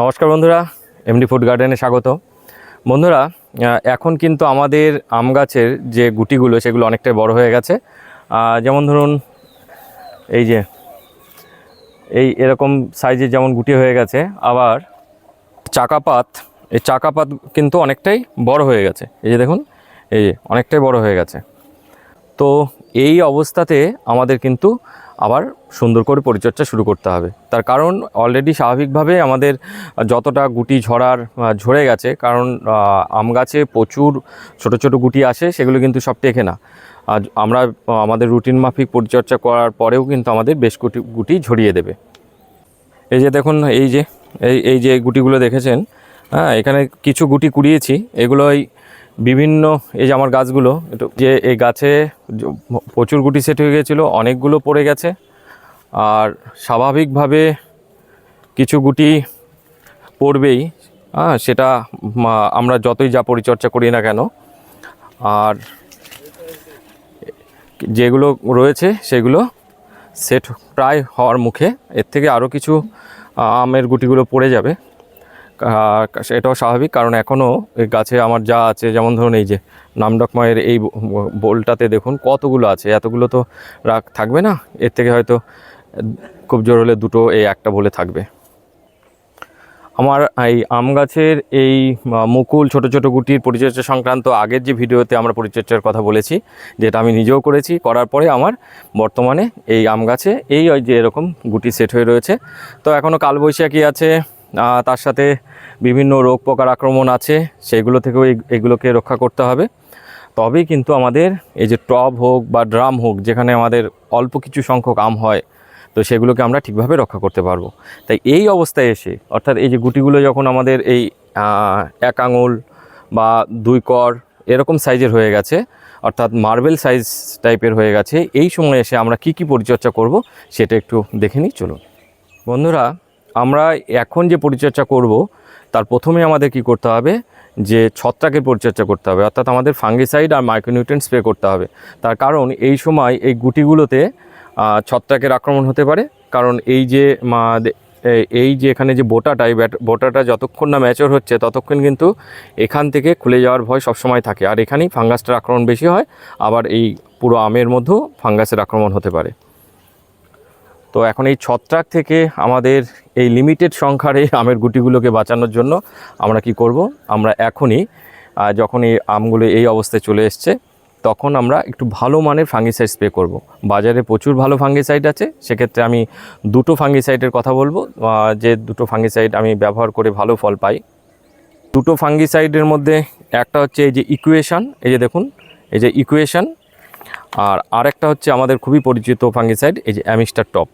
নমস্কার বন্ধুরা MD food গার্ডেনে স্বাগত। বন্ধুরা এখন কিন্তু আমাদের আম গাছের যে গুটিগুলো, সেগুলো অনেকটাই বড় হয়ে গেছে। যেমন ধরুন, এই যে, এই এরকম সাইজের যেমন গুটি হয়ে গেছে, আবার চাকাপাত, এই চাকাপাত কিন্তু অনেকটাই বড় হয়ে গেছে। এই যে দেখুন, এই অনেকটাই বড় হয়ে গেছে। তো এই অবস্থাতে আমাদের কিন্তু আবার সুন্দর করে পরিচর্যা শুরু করতে হবে। তার কারণ অলরেডি স্বাভাবিকভাবে আমাদের যতটা গুটি ঝরার ঝরে গেছে, কারণ আম গাছে প্রচুর ছোট ছোট গুটি আসে, সেগুলো কিন্তু সব টেকে না। আজ আমরা আমাদের রুটিন মাফিক পরিচর্যা করার পরেও কিন্তু আমাদের বেশ গুটি গুটি ঝরিয়ে দেবে। এই যে দেখুন, এই যে, এই এই যে গুটিগুলো দেখেছেন হ্যাঁ এখানে কিছু গুটি কুড়িয়েছি এগুলো এই বিভিন্ন, এই যে আমার গাছগুলো, একটু যে এই গাছে প্রচুর গুটি সেট হয়ে গেছিল, অনেকগুলো পড়ে গেছে। আর স্বাভাবিকভাবে কিছু গুটি পড়বেই। হ্যাঁ সেটা আমরা যতই যা পরিচর্যা করি না কেন। আর যেগুলো রয়েছে, সেগুলো সেট প্রায় হওয়ার মুখে। এর থেকে আরও কিছু আমের গুটিগুলো পড়ে যাবে। এটাও স্বাভাবিক। কারণ এখনও এই গাছে আমার যা আছে, যেমন ধরুন এই যে নামডকমায়ের এই বোলটাতে দেখুন কতগুলো আছে। এতগুলো তো রাখ, থাকবে না? এর থেকে হয়তো খুব জোর হলে দুটো এই একটা বলে থাকবে। আমার এই আম গাছের এই মুকুল ছোট ছোট গুটির পরিচর্যা সংক্রান্ত আগের যে ভিডিওতে আমরা পরিচর্যার কথা বলেছি, যেটা আমি নিজেও করেছি, করার পরে আমার বর্তমানে এই আম গাছে এই যে এরকম গুটি সেট হয়ে রয়েছে। তো এখনও কালবৈশাখী আছে তার সাথে বিভিন্ন রোগ পোকার আক্রমণ আছে সেইগুলো থেকেও এগুলোকে রক্ষা করতে হবে। তবেই কিন্তু আমাদের এই যে টব হোক বা ড্রাম হোক, যেখানে আমাদের অল্প কিছু সংখ্যক আম হয়, তো সেগুলোকে আমরা ঠিকভাবে রক্ষা করতে পারব। তাই এই অবস্থায় এসে, অর্থাৎ এই যে গুটিগুলো যখন আমাদের এই এক আঙুল বা দুই কর এরকম সাইজের হয়ে গেছে, অর্থাৎ মার্বেল সাইজ টাইপের হয়ে গেছে, এই সময় এসে আমরা কি কি পরিচর্যা করব, সেটা একটু দেখে নিই, চলুন। বন্ধুরা আমরা এখন যে পরিচর্যা করব, তার প্রথমে আমাদের কি করতে হবে? যে ছত্রাকের পরিচর্যা করতে হবে, অর্থাৎ আমাদের ফাঙ্গিসাইড আর মাইক্রোনিউট্রেন্ট স্প্রে করতে হবে। তার কারণ এই সময় এই গুটিগুলোতে ছত্রাকের আক্রমণ হতে পারে। কারণ এই যে এই যে এখানে যে বোটাটা, এই বোটাটা যতক্ষণ না ম্যাচর হচ্ছে, ততক্ষণ কিন্তু এখান থেকে খুলে যাওয়ার ভয় সবসময় থাকে। আর এখানেই ফাঙ্গাসটার আক্রমণ বেশি হয়, আবার এই পুরো আমের মধ্যেও ফাঙ্গাসের আক্রমণ হতে পারে। তো এখন এই ছত্রাক থেকে আমাদের এই লিমিটেড সংখ্যার এই আমের গুটিগুলোকে বাঁচানোর জন্য আমরা কি করব? আমরা এখনই যখন এই আমগুলো এই অবস্থায় চলে এসছে, তখন আমরা একটু ভালো মানের ফাঙ্গিসাইড স্প্রে করব। বাজারে প্রচুর ভালো ফাঙ্গিসাইড আছে, সেক্ষেত্রে আমি দুটো ফাঙ্গিসাইডের কথা বলব। যে দুটো ফাঙ্গিসাইড আমি ব্যবহার করে ভালো ফল পাই। দুটো ফাঙ্গিসাইডের মধ্যে একটা হচ্ছে এই যে ইকুয়েশন এই যে দেখুন, এই যে ইকুয়েশান আর আরেকটা হচ্ছে আমাদের খুবই পরিচিত ফাঙ্গিসাইড এই যে অ্যামিস্টার টপ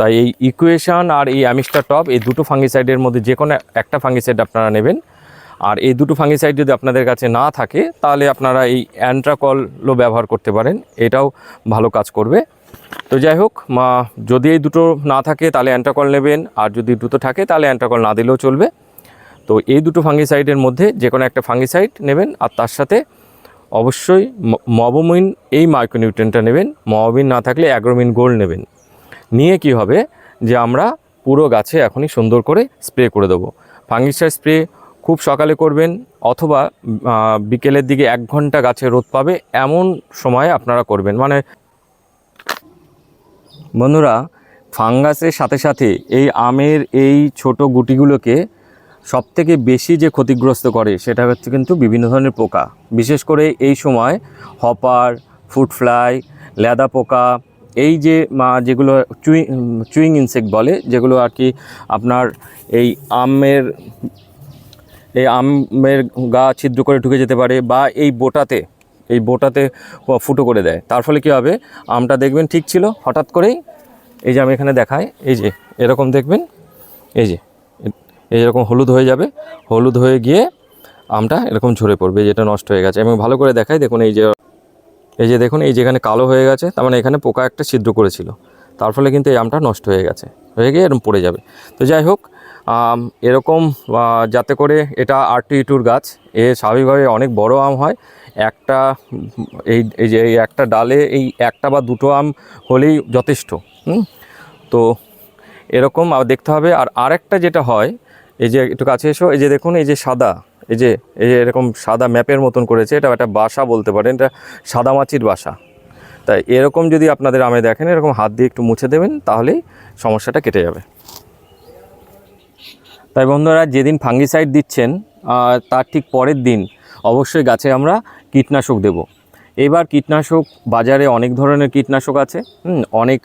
তাই এই ইকুয়েশান আর এই অ্যামিস্টার টপ এই দুটো ফাঙ্গিসাইডের মধ্যে যে কোনো একটা ফাঙ্গিসাইড আপনারা নেবেন। আর এই দুটো ফাঙ্গিসাইড যদি আপনাদের কাছে না থাকে, তাহলে আপনারা এই অ্যান্ট্রাকলও ব্যবহার করতে পারেন। এটাও ভালো কাজ করবে। তো যাই হোক, মা, যদি এই দুটো না থাকে, তাহলে অ্যান্ট্রাকল নেবেন। আর যদি দুটো থাকে, তাহলে অ্যান্ট্রাকল না দিলেও চলবে। তো এই দুটো ফাঙ্গিসাইডের মধ্যে যে কোনো একটা ফাঙ্গিসাইড নেবেন। আর তার সাথে অবশ্যই মবোমিন এই মাইক্রোনিউট্রেনটা নেবেন। মবোমিন না থাকলে অ্যাগ্রোমিন গোল্ড নেবেন। নিয়ে কি হবে? যে আমরা পুরো গাছে এখনই সুন্দর করে স্প্রে করে দেবো। ফাঙ্গিসাইড স্প্রে খুব সকালে করবেন অথবা বিকেলের দিকে এক ঘণ্টা গাছে রোদ পাবে এমন সময় আপনারা করবেন। মানে বন্ধুরা, ফাঙ্গাসের সাথে সাথে এই আমের এই ছোট গুটিগুলোকে সবথেকে বেশি যে ক্ষতিগ্রস্ত করে, সেটা হচ্ছে কিন্তু বিভিন্ন ধরনের পোকা। বিশেষ করে এই সময় হপার ফুড ফ্লাই, লেদা পোকা এই যে মা, যেগুলো চুই চুইং ইনসেক্ট বলে যেগুলো আর কি আপনার এই আমের এই আমের গা ছিদ্র করে ঢুকে যেতে পারে বা এই বোটাতে এই বোটাতে ফুটো করে দেয়। তার ফলে কী হবে? আমটা দেখবেন ঠিক ছিল হঠাৎ করেই এই যে আমি এখানে দেখাই এই যে এরকম দেখবেন এই যে এই এরকম হলুদ হয়ে যাবে হলুদ হয়ে গিয়ে আমটা এরকম ঝরে পড়বে যেটা নষ্ট হয়ে গেছে। এবং ভালো করে দেখাই দেখুন এই যে এই যে দেখুন, এই যেখানে কালো হয়ে গেছে, তার মানে এখানে পোকা একটা ছিদ্র করেছিল। তার ফলে কিন্তু এই আমটা নষ্ট হয়ে গেছে, হয়ে গিয়ে এরকম পড়ে যাবে। তো যাই হোক এরকম যাতে করে এটা আরটি টুর গাছ, এ স্বাভাবিকভাবে অনেক বড় আম হয়। একটা, এই এই যে এই একটা ডালে এই একটা বা দুটো আম হলেই যথেষ্ট তো এরকম দেখতে হবে। আর আরেকটা যেটা হয়, এই যে একটু কাছে এসো, এই যে দেখুন, এই যে সাদা এই যে, এই এরকম সাদা ম্যাপের মতন করেছে এটা একটা বাসা বলতে পারেন, এটা সাদা মাছির বাসা। তাই এরকম যদি আপনাদের আমে দেখেন, এরকম হাত দিয়ে একটু মুছে দেবেন, তাহলেই সমস্যাটা কেটে যাবে। তাই বন্ধুরা, যেদিন ফাঙ্গিসাইড দিচ্ছেন তার ঠিক পরের দিন অবশ্যই গাছে আমরা কীটনাশক দেব। এবার কীটনাশক বাজারে অনেক ধরনের কীটনাশক আছে অনেক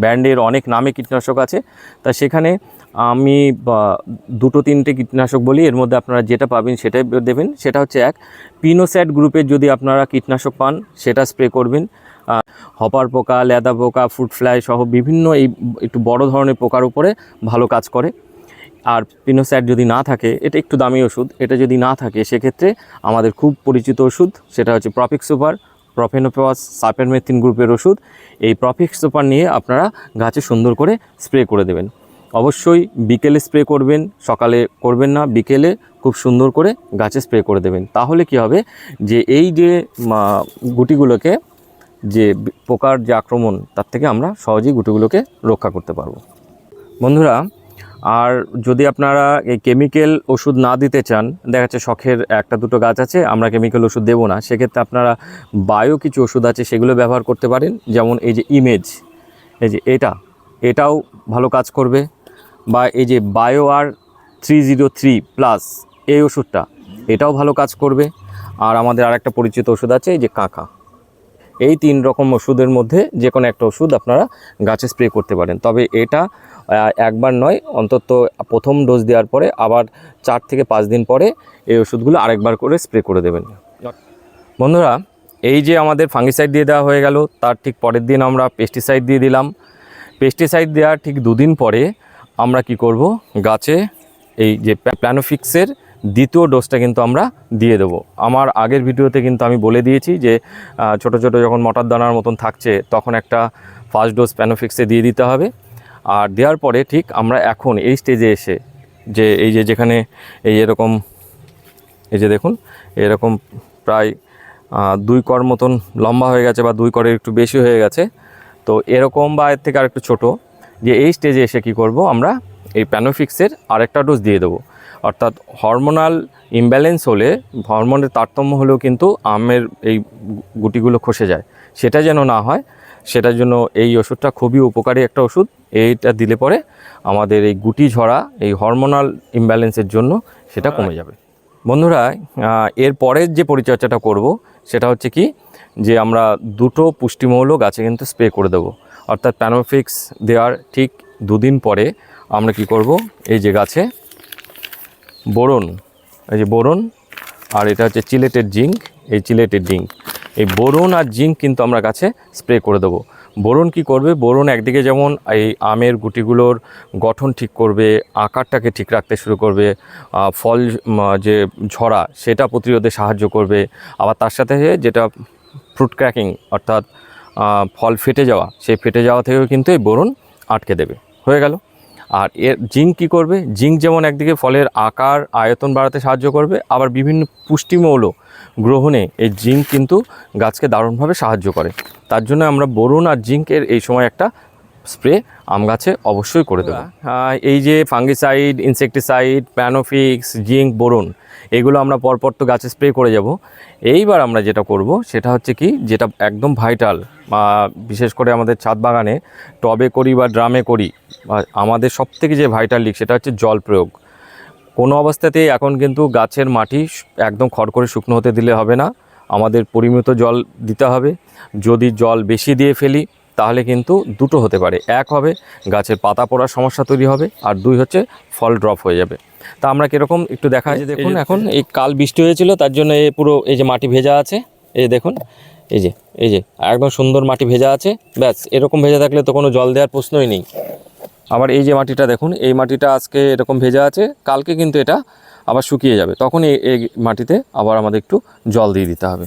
ব্র্যান্ডের অনেক নামে কীটনাশক আছে। তা সেখানে আমি দুটো তিনটে কীটনাশক বলি, এর মধ্যে আপনারা যেটা পাবেন সেটাই দেবেন। সেটা হচ্ছে এক, পিনোস্যাট গ্রুপের যদি আপনারা কীটনাশক পান, সেটা স্প্রে করবেন। হপার পোকা, লেদা পোকা ফুড ফ্লাই সহ বিভিন্ন এই একটু বড় ধরনের পোকার উপরে ভালো কাজ করে। আর পিনোস্যাট যদি না থাকে, এটা একটু দামি ওষুধ, এটা যদি না থাকে, সেক্ষেত্রে আমাদের খুব পরিচিত ওষুধ, সেটা হচ্ছে প্রফিক সুপার প্রফেনোপাস সাপেরমেথিন গ্রুপের ওষুধ। এই প্রফিক সুপার নিয়ে আপনারা গাছে সুন্দর করে স্প্রে করে দেবেন। অবশ্যই বিকেলে স্প্রে করবেন, সকালে করবেন না, বিকেলে খুব সুন্দর করে গাছে স্প্রে করে দেবেন। তাহলে কি হবে যে এই যে গুটিগুলোকে যে পোকার যে আক্রমণ, তার থেকে আমরা সহজেই গুটিগুলোকে রক্ষা করতে পারব। বন্ধুরা, আর যদি আপনারা এই কেমিক্যাল ওষুধ না দিতে চান, দেখা যাচ্ছে শখের একটা দুটো গাছ আছে, আমরা কেমিক্যাল ওষুধ দেবো না। সেক্ষেত্রে আপনারা বায়ো কিছু ওষুধ আছে, সেগুলো ব্যবহার করতে পারেন। যেমন এই যে ইমেজ এই যে এটা, এটাও ভালো কাজ করবে। বা এই যে বায়ো আর থ্রি জিরো থ্রি প্লাস এই ওষুধটা, এটাও ভালো কাজ করবে। আর আমাদের আর একটা পরিচিত ওষুধ আছে, এই যে কাঁকা। এই তিন রকম ওষুধের মধ্যে যে কোনো একটা ওষুধ আপনারা গাছে স্প্রে করতে পারেন। তবে এটা একবার নয়, অন্তত প্রথম ডোজ দেওয়ার পরে আবার চার থেকে পাঁচ দিন পরে এই ওষুধগুলো আরেকবার করে স্প্রে করে দেবেন। বন্ধুরা, এই যে আমাদের ফাঙ্গিসাইড দিয়ে দেওয়া হয়ে গেল, তার ঠিক পরের দিন আমরা পেস্টিসাইড দিয়ে দিলাম। পেস্টিসাইড দেওয়ার ঠিক দুদিন পরে আমরা কি করব? গাছে এই যে প্ল্যানোফিক্সের দ্বিতীয় ডোজটা কিন্তু আমরা দিয়ে দেবো। আমার আগের ভিডিওতে কিন্তু আমি বলে দিয়েছি যে ছোট ছোট যখন মটার দানার মতন থাকছে, তখন একটা ফার্স্ট ডোজ প্যানোফিক্সে দিয়ে দিতে হবে। আর দেওয়ার পরে ঠিক আমরা এখন এই স্টেজে এসে যে, এই যে যেখানে এই এরকম, এই যে দেখুন, এরকম প্রায় দুই কর মতন লম্বা হয়ে গেছে বা দুই করের একটু বেশি হয়ে গেছে। তো এরকম বা এর থেকে আরেকটু ছোট। যে এই স্টেজে এসে কি করব? আমরা এই প্যানোফিক্সের আরেকটা ডোজ দিয়ে দেবো। অর্থাৎ হরমোনাল ইমব্যালেন্স হলে হরমোনের তারতম্য হলেও কিন্তু আমের এই গুটিগুলো খসে যায়। সেটা যেন না হয় সেটার জন্য এই ওষুধটা খুবই উপকারী একটা ওষুধ। এইটা দিলে পরে আমাদের এই গুটি ঝরা এই হরমোনাল ইমব্যালেন্সের জন্য সেটা কমে যাবে। বন্ধুরা এর পরের যে পরিচর্যাটা করব সেটা হচ্ছে কি? যে আমরা দুটো পুষ্টিমৌল গাছে কিন্তু স্প্রে করে দেবো। অর্থাৎ প্যানোফিক্স দেওয়ার ঠিক দুদিন পরে আমরা কি করব? এই যে গাছে বোরন, এই যে বোরন, আর এটা হচ্ছে চিলেটেড জিঙ্ক, এই চিলেটেড জিঙ্ক। এই বোরন আর জিঙ্ক কিন্তু আমরা গাছে স্প্রে করে দেবো। বোরন কি করবে? বোরন একদিকে যেমন এই আমের গুটিগুলোর গঠন ঠিক করবে, আকারটাকে ঠিক রাখতে শুরু করবে ফল যে ঝরা, সেটা প্রতিরোধে সাহায্য করবে। আবার তার সাথে যেটা ফ্রুট ক্র্যাকিং অর্থাৎ ফল ফেটে যাওয়া সেই ফেটে যাওয়া থেকেও কিন্তু এই বোরন আটকে দেবে। হয়ে গেল। আর এর জিঙ্ক কী করবে? জিঙ্ক যেমন একদিকে ফলের আকার আয়তন বাড়াতে সাহায্য করবে আবার বিভিন্ন পুষ্টিমৌল গ্রহণে এই জিঙ্ক কিন্তু গাছকে দারুণভাবে সাহায্য করে। তার জন্য আমরা বোরন আর জিঙ্কের এই সময় একটা স্প্রে আম গাছে অবশ্যই করে দেবো। এই যে fungicide insecticide Planofix zinc boron এগুলো আমরা পরপর তো গাছে স্প্রে করে যাব। এইবার আমরা যেটা করব, সেটা হচ্ছে কি, যেটা একদম ভাইটাল বিশেষ করে আমাদের ছাদ বাগানে টবে করি বা ড্রামে করি আমাদের সব থেকে যে ভাইটাল লিক সেটা হচ্ছে জল প্রয়োগ। কোনো অবস্থাতেই এখন কিন্তু গাছের মাটি একদম খড় করে শুকনো হতে দিলে হবে না, আমাদের পরিমিত জল দিতে হবে। যদি জল বেশি দিয়ে ফেলি, তাহলে কিন্তু দুটো হতে পারে। এক হবে গাছের পাতা পড়ার সমস্যা তৈরি হবে, আর দুই হচ্ছে ফল ড্রপ হয়ে যাবে। তা আমরা কীরকম একটু দেখা যায় দেখুন এখন এই কাল বৃষ্টি হয়েছিল তার জন্য এই পুরো এই যে মাটি ভেজা আছে। এই দেখুন এই যে এই যে একদম সুন্দর মাটি ভেজা আছে। ব্যাস এরকম ভেজা থাকলে তো কোনো জল দেওয়ার প্রশ্নই নেই। আবার এই যে মাটিটা দেখুন এই মাটিটা আজকে এরকম ভেজা আছে কালকে কিন্তু এটা আবার শুকিয়ে যাবে। তখন এই এই মাটিতে আবার আমাদের একটু জল দিয়ে দিতে হবে।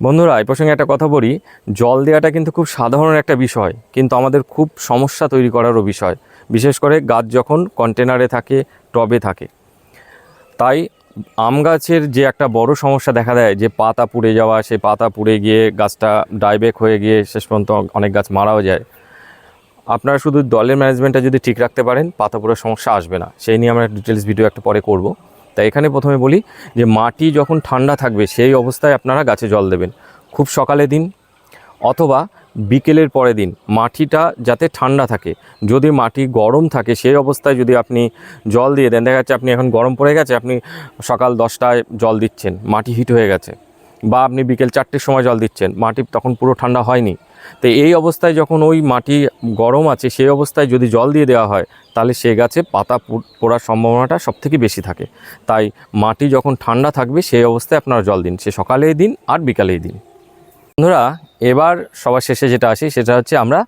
বন্ধুরা এই প্রসঙ্গে একটা কথা বলি জল দেওয়াটা কিন্তু খুব সাধারণ একটা বিষয় কিন্তু আমাদের খুব সমস্যা তৈরি করারও বিষয়। বিশেষ করে গাছ যখন কন্টেনারে থাকে, টবে থাকে। তাই আম গাছের যে একটা বড় সমস্যা দেখা দেয়, যে পাতা পুড়ে যাওয়া সেই পাতা পুড়ে গিয়ে গাছটা ডাইবেক হয়ে গিয়ে শেষ পর্যন্ত অনেক গাছ মারাও যায়। আপনারা শুধু দলের ম্যানেজমেন্টটা যদি ঠিক রাখতে পারেন, পাতা পোড়ার সমস্যা আসবে না। সেই নিয়ে আমরা ডিটেলস ভিডিও একটা পরে করব। তাই এখানে প্রথমে বলি যে, মাটি যখন ঠান্ডা থাকবে, সেই অবস্থায় আপনারা গাছে জল দেবেন। খুব সকালে দিন, অথবা বিকেলের পরে দিন মাটিটা যাতে ঠান্ডা থাকে। যদি মাটি গরম থাকে, সেই অবস্থায় যদি আপনি জল দিয়ে দেন, দেখা যাচ্ছে আপনি এখন গরম পড়ে গেছে, আপনি সকাল দশটায় জল দিচ্ছেন, মাটি হিট হয়ে গেছে, বা আপনি বিকেল চারটের সময় জল দিচ্ছেন, মাটি তখন পুরো ঠান্ডা হয়নি। তো এই অবস্থায় যখন ওই মাটি গরম আছে, সেই অবস্থায় যদি জল দিয়ে দেওয়া হয়, তাহলে সে গাছে পাতা পোড়ার সম্ভাবনাটা সবথেকে বেশি থাকে। তাই মাটি যখন ঠান্ডা থাকবে, সেই অবস্থায় আপনারা জল দিন, সে সকালেই দিন আর বিকালেই দিন। বন্ধুরা এবার সবার শেষে যেটা আসি, সেটা হচ্ছে আমরা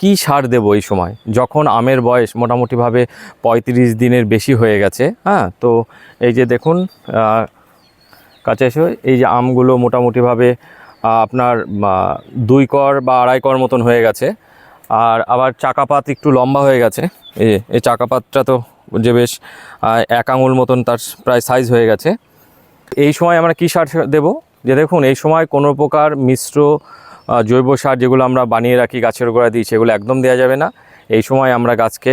কি সার দেব এই সময়? যখন আমের বয়স মোটামুটিভাবে পঁয়ত্রিশ দিনের বেশি হয়ে গেছে হ্যাঁ? তো এই যে দেখুন কাছে এসে, এই যে আমগুলো মোটামুটিভাবে আপনার দুই কর বা আড়াই কর মতন হয়ে গেছে। আর আবার চাকাপাত একটু লম্বা হয়ে গেছে। এই এই চাকাপাতটা তো যে বেশ এক আঙুল মতন তার প্রায় সাইজ হয়ে গেছে। এই সময় আমরা কী সার দেব? যে দেখুন, এই সময় কোনো প্রকার মিশ্র জৈব সার যেগুলো আমরা বানিয়ে রাখি, গাছের গোড়া দিই, সেগুলো একদম দেওয়া যাবে না। এই সময় আমরা গাছকে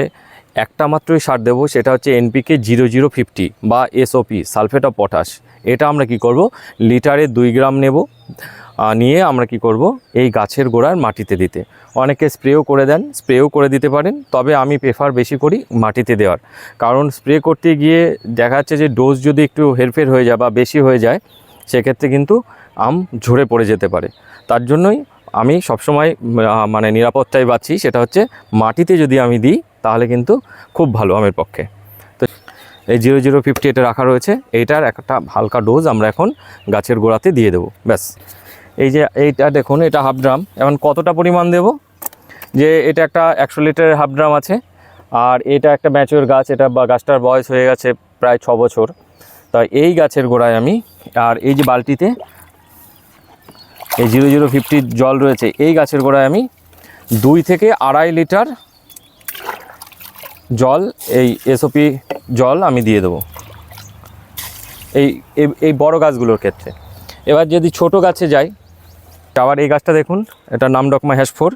একটা মাত্রই সার দেবো, সেটা হচ্ছে এনপিকে জিরো জিরো ফিফটি বা এসওপি সালফেট অফ পটাশ এটা আমরা কি করব? লিটারে দুই গ্রাম নেব নিয়ে আমরা কি করব? এই গাছের গোড়ার মাটিতে দিতে। অনেকে স্প্রেও করে দেন, স্প্রেও করে দিতে পারেন, তবে আমি প্রেফার বেশি করি মাটিতে দেওয়ার। কারণ স্প্রে করতে গিয়ে দেখা যাচ্ছে যে ডোজ যদি একটু হেরফের হয়ে যায় বা বেশি হয়ে যায় সেক্ষেত্রে কিন্তু আম ঝরে পড়ে যেতে পারে। তার জন্যই আমি সবসময় মানে নিরাপত্তায় বাঁচি, সেটা হচ্ছে মাটিতে যদি আমি দিই, তাহলে কিন্তু খুব ভালো আমের পক্ষে। তো এই জিরো জিরো ফিফটি এটা রাখা রয়েছে, এইটার একটা হালকা ডোজ আমরা এখন গাছের গোড়াতে দিয়ে দেবো, ব্যাস। এই যে এইটা দেখুন, এটা হাফ ড্রাম, এখন কতটা পরিমাণ দেব? যে এটা একটা একশো লিটারের হাফ ড্রাম আছে, আর এটা একটা ম্যাচিওর গাছ, এটা বা গাছটার বয়স হয়ে গেছে প্রায় ছ বছর। তা এই গাছের গোড়ায় আমি, আর এই যে বালতিতে এই জিরো জিরো ফিফটি জল রয়েছে, এই গাছের গোড়ায় আমি দুই থেকে আড়াই লিটার জল, এই এসওপি জল আমি দিয়ে দেবো। এই, এই- বড় গাছগুলোর ক্ষেত্রে। এবার যদি ছোট গাছে যাই আবার এই গাছটা দেখুন, এটা নামডকমা হ্যাশফোর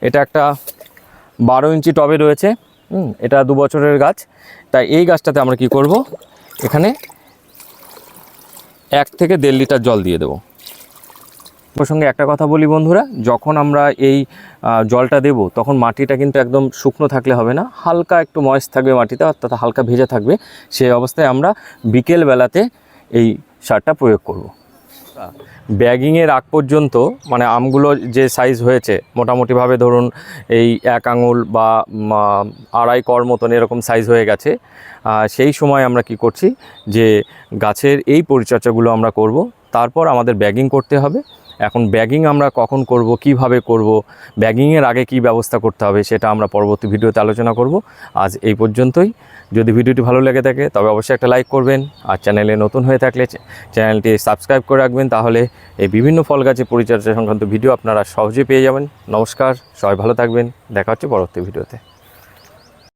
এটা একটা বারো ইঞ্চি টবে রয়েছে এটা দু বছরের গাছ। তাই এই গাছটাতে আমরা কি করব? এখানে এক থেকে দেড় লিটার জল দিয়ে দেবো। প্রসঙ্গে একটা কথা বলি বন্ধুরা, যখন আমরা এই জলটা দেব, তখন মাটিটা কিন্তু একদম শুকনো থাকলে হবে না, হালকা একটু ময়েস থাকবে মাটিতে, অর্থাৎ হালকা ভেজা থাকবে, সেই অবস্থায় আমরা বিকেলবেলাতে এই সারটা প্রয়োগ করব। ব্যাগিংয়ের আগ পর্যন্ত মানে আমগুলো যে সাইজ হয়েছে, মোটামুটিভাবে ধরুন এই এক আঙুল বা আড়াই কর মতন এরকম সাইজ হয়ে গেছে। সেই সময় আমরা কি করছি যে গাছের এই পরিচর্যাগুলো আমরা করব। তারপর আমাদের ব্যাগিং করতে হবে। এখন ব্যাগিং আমরা কখন করব, কীভাবে করব, ব্যাগিংয়ের আগে কি ব্যবস্থা করতে হবে সেটা আমরা পরবর্তী ভিডিওতে আলোচনা করব। আজ এই পর্যন্তই। যদি ভিডিওটি ভালো লেগে থাকে, তবে অবশ্যই একটা লাইক করবেন। আর চ্যানেলে নতুন হয়ে থাকলে চ্যানেলটি সাবস্ক্রাইব করে রাখবেন, তাহলে এই বিভিন্ন ফল গাছের পরিচর্যা সংক্রান্ত ভিডিও আপনারা সহজে পেয়ে যাবেন। নমস্কার, সবাই ভালো থাকবেন। দেখা হচ্ছে পরবর্তী ভিডিওতে।